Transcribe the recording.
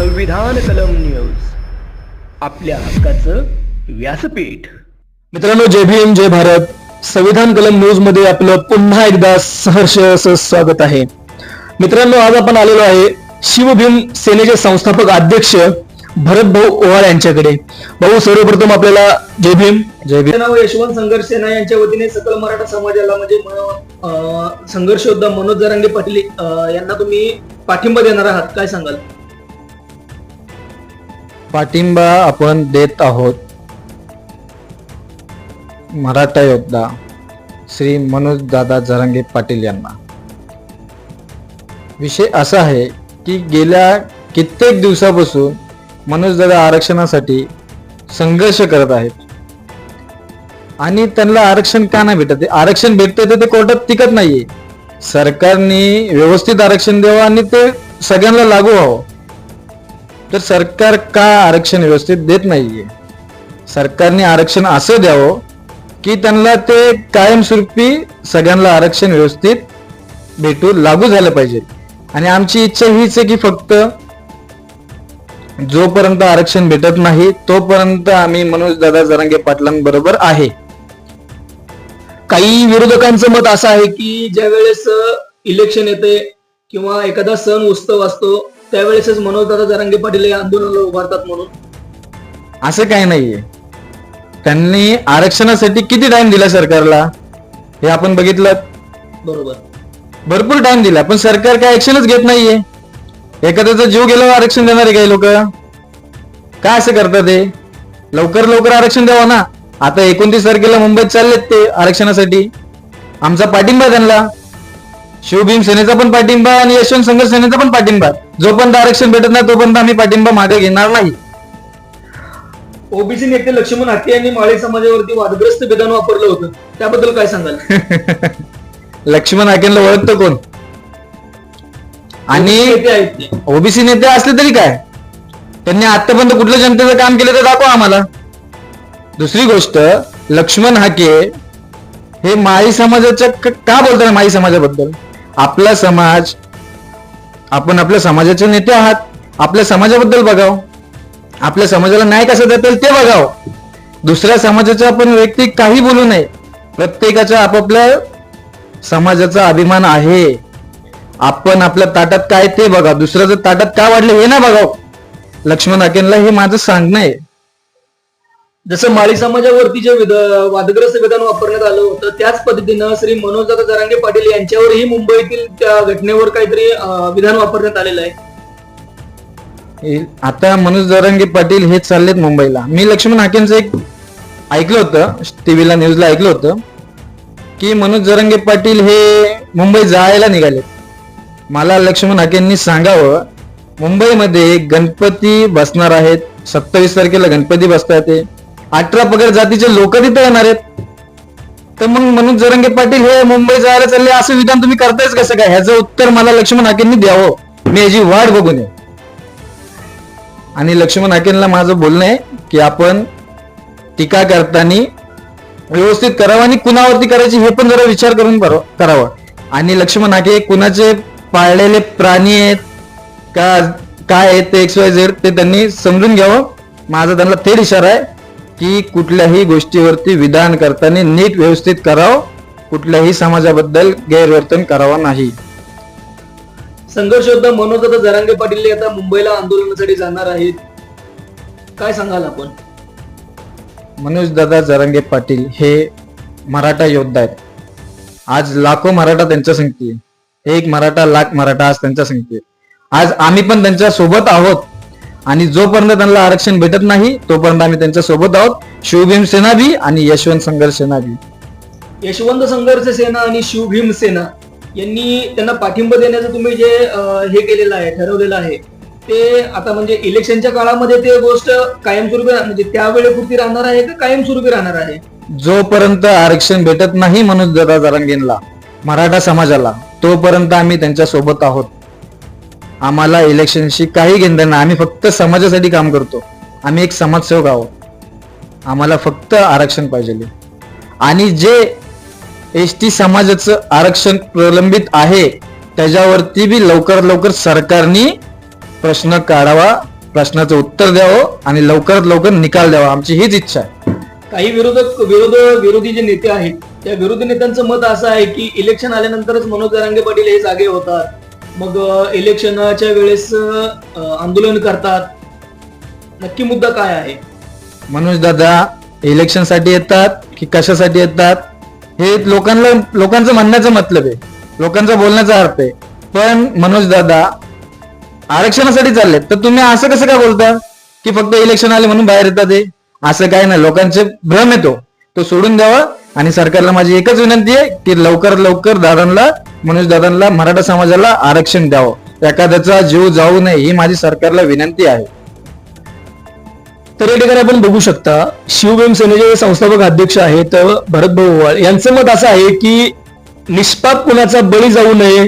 संविधान कलम न्यूज आपल्या हक्काचं व्यासपीठ. मित्रांनो जय भीम जय भारत. संविधान कलम न्यूजमध्ये आपलं पुन्हा एकदा सहर्ष असं स्वागत आहे. मित्रांनो आज आपण आलेलो आहे शिवभीम सेनेचे संस्थापक अध्यक्ष भरत भाऊ ओवाळ यांच्याकडे. भाऊ सर्वप्रथम आपल्याला जय भीम. जय भीम. नाव यशवंत संघर्ष सेना यांच्या वतीने सकल मराठा समाजाला म्हणजे संघर्ष योद्धा मनोज जरांगे पाटील यांना तुम्ही पाठिंबा देणार आहात काय सांगाल? पाठिंबा आपण देत आहोत. मराठा योद्धा श्री मनोज दादा जरांगे पाटील यांना. विषय असा आहे की गेल्या कित्येक दिवसापासून मनोजदादा आरक्षणासाठी संघर्ष करत आहेत. आणि त्यांना आरक्षण का नाही भेटत? आरक्षण भेटते तर ते कोर्टात टिकत नाहीये. सरकारने व्यवस्थित आरक्षण द्यावं आणि ते सगळ्यांना लागू व्हावं. तर सरकार का आरक्षण व्यवस्थित देत नाहीये? सरकारने आरक्षण असं द्यावं की त्यांना ते कायमस्वरूपी सगळ्यांना आरक्षण व्यवस्थित भेटू लागू झालं पाहिजे. आणि आमची इच्छा हीच आहे की फक्त जोपर्यंत आरक्षण भेटत नाही तोपर्यंत आम्ही मनोज दादा जरांगे पाटलांबरोबर आहे. काही विरोधकांचं मत असं आहे की ज्या वेळेस इलेक्शन येते किंवा एखादा सण उत्सव असतो त्यावेळेसच मनोजदादा जरांगे पाटील हे आंदोलनाला उभारतात म्हणून. असं काही नाहीये. त्यांनी आरक्षणासाठी किती टाइम दिला सरकारला? हे आपण बघितलं. बरोबर. भरपूर टाइम दिला पण सरकार काय ऍक्शनच घेत नाहीये. एखाद्याचा जीव गेल्यावर आरक्षण देणारे काही लोक. काय असं करतात ते लवकर लवकर आरक्षण द्यावं ना. आता एकोणतीस तारखेला मुंबईत चाललेत ते आरक्षणासाठी. आमचा पाठिंबा आहे त्यांना. शिवभीम सेनेचा पण पाठिंबा आणि यशवंत संघर्ष सेनेचा पण पाठिंबा. जोपर्यंत आरक्षण भेटत नाही तोपर्यंत आम्ही पाठिंबा मागे घेणार नाही. ओबीसी नेते लक्ष्मण हाके यांनी माळी समाजावरती वादग्रस्त विधान वापरलं होतं. त्याबद्दल काय सांगाल? लक्ष्मण हाकेंना ओळखतो कोण? आणि. ओबीसी नेते असले तरी काय? त्यांनी आतापर्यंत कुठलं जनतेचं काम केलं तर दाखवा आम्हाला. दुसरी गोष्ट लक्ष्मण हाके हे माळी समाजाच्या क- का बोलतात माळी समाजाबद्दल? आपला समाज आपण आपल्या समाजाचे नेते आहात. आपल्या समाजाबद्दल बघाव. आपल्या समाजाला न्याय कसं देता येईल ते बघाव. दुसऱ्या समाजाचं आपण व्यक्ती काही बोलू नये. प्रत्येकाच्या आपापल्या समाजाचा अभिमान आहे. आपण आपल्या ताटात काय ते बघा. दुसऱ्याचं ताटात काय वाढलं हे ना बघाव. लक्ष्मण अकेनला हे माझं सांगणं आहे. जसं माळी समाजावरती जे विध- वादग्रस्त विधान वापरण्यात आलं होतं त्याच पद्धतीनं श्री मनोजदादा जरांगे पाटील यांच्यावरही मुंबईतील त्या घटनेवर काहीतरी विधान वापरण्यात आलेलं आहे. आता मनोज जरांगे पाटील हे चाललेत मुंबईला. मी लक्ष्मण हाकेंचं एक ऐकलं होतं टीव्हीला न्यूजला ऐकलं होतं की मनोज जरांगे पाटील हे मुंबई जायला निघाले मला लक्ष्मण हाकेंनी सांगावं मुंबईमध्ये गणपती बसणार आहेत सत्तावीस तारखेला गणपती बसतात ते अठरा पगड जातीचे लोक तिथे येणार आहेत. तर मग मनोज जरंगे पाटील हे मुंबई जायला चालले असं विधान तुम्ही करतायच कसं काय? ह्याचं उत्तर मला लक्ष्मण हाकेंनी द्यावं. मी याची वाट बघून ये आणि लक्ष्मण हाकेंना माझं बोलणं आहे की आपण टीका करताना व्यवस्थित करावं आणि कुणावरती करायची हे पण जरा विचार करून करावं. आणि लक्ष्मण हाके कुणाचे पाळलेले प्राणी आहेत का काय आहेत ते एक्स वाय झेड ते त्यांनी समजून घ्यावं. माझा त्यांना थेट इशारा आहे. की कुठल्याही गोष्टीवरती विधान करताना नीट व्यवस्थित करावं कुठल्याही समाजाबद्दल गैरवर्तन करावं नाही. संघर्ष योद्धा मनोजदादा जरांगे पाटील हे आता मुंबईला आंदोलनासाठी जाणार आहेत. काय सांगाल आपण? मनोज दादा जरांगे पाटील हे मराठा योद्धा आहेत. आज लाखो मराठा त्यांच्या आहे. एक मराठा लाख मराठा आज त्यांच्या आहे. आज आम्ही पण त्यांच्यासोबत आहोत. आणि जोपर्यंत त्यांना आरक्षण भेटत नाही तोपर्यंत आम्ही त्यांच्यासोबत आहोत. शिवभीम सेना बी आणि यशवंत संघर्ष सेना बी. यशवंत संघर्ष सेना आणि शिवभीम सेना यांनी त्यांना पाठिंबा देण्याचं तुम्ही जे हे केलेलं आहे ठरवलेलं आहे ते आता म्हणजे इलेक्शनच्या काळामध्ये ते गोष्ट कायमस्वरूपी म्हणजे त्यावेळेपुरती राहणार आहे का कायमस्वरूपी राहणार आहे? जोपर्यंत आरक्षण भेटत नाही मनोज दादा जरांगेंना मराठा समाजाला तोपर्यंत आम्ही त्यांच्यासोबत आहोत. आम्हाला इलेक्शनशी काही घेणं नाही. आम्ही फक्त समाजासाठी काम करतो. आम्ही एक समाजसेवक आहोत. आम्हाला फक्त आरक्षण पाहिजे. आणि जे एस टी समाजाचं आरक्षण प्रलंबित आहे त्याच्यावरती बी लवकर लवकर सरकारने प्रश्न काढावा प्रश्नाचं उत्तर द्यावं आणि लवकरात लवकर निकाल द्यावा. आमची हीच इच्छा आहे. काही विरोधक विरोध विरोधी जे नेते आहेत त्या विरोधी नेत्यांचं मत असं आहे की इलेक्शन आल्यानंतरच मनोज जरांगे पाटील हे जागे होतात. मग इलेक्शनच्या वेळेस आंदोलन करतात. नक्की मुद्दा काय आहे? मनोज दादा इलेक्शनसाठी येतात की कशासाठी येतात? हे लोकांना लोकांचं म्हणण्याचं मतलब आहे. लोकांचा बोलण्याचा अर्थ आहे. पण मनोज दादा आरक्षणासाठी चालले तर तुम्ही असं कसं काय बोलता? की फक्त इलेक्शन आले म्हणून बाहेर येतात ते असं काय नाही. लोकांचे भ्रम येतो तो सोडून द्यावा आणि सरकारला माझी एकच विनंती आहे की लवकरात लवकर दादांना मनोज दादांना मराठा समाजाला आरक्षण द्यावं. एखाद्याचा जीव जाऊ नये ही माझी सरकारला विनंती आहे. तर या ठिकाणी आपण बघू शकता शिवभीम सेनेचे संस्थापक अध्यक्ष आहेत भरत भाऊ यांचं मत असं आहे की निष्पाप कुणाचा बळी जाऊ नये